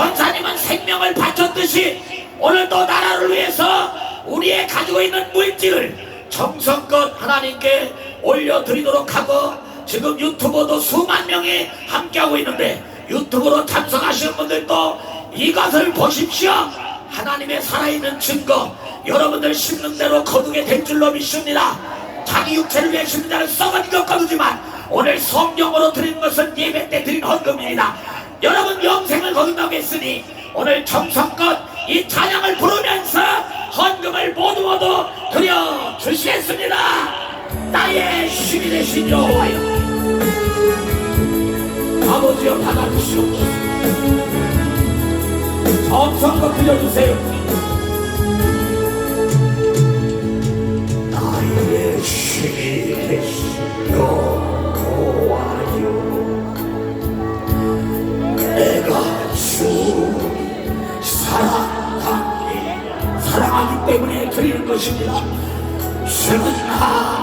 권사님은 생명을 바쳤듯이 오늘도 나라를 위해서 우리의 가지고 있는 물질을 정성껏 하나님께 올려드리도록 하고 지금 유튜버도 수만 명이 함께하고 있는데 유튜브로 참석하시는 분들도 이것을 보십시오. 하나님의 살아있는 증거 여러분들 심는 대로 거두게 될 줄로 믿습니다. 자기 육체를 위해 심는 썩은 것 거두지만 오늘 성령으로 드리는 것은 예배 때 드린 헌금입니다 여러분 영생을 거둔다고 했으니 오늘 정성껏 이 찬양을 부르면서 헌금을 모두 모두 드려 주시겠습니다. 나의 힘이 되신 여호와여 아버지여 받아주시옵소서 정성껏 드려주세요. 나의 힘이 되신 여호와여 주 사랑하기 사랑하기 때문에 드리는 것입니다. 주는 나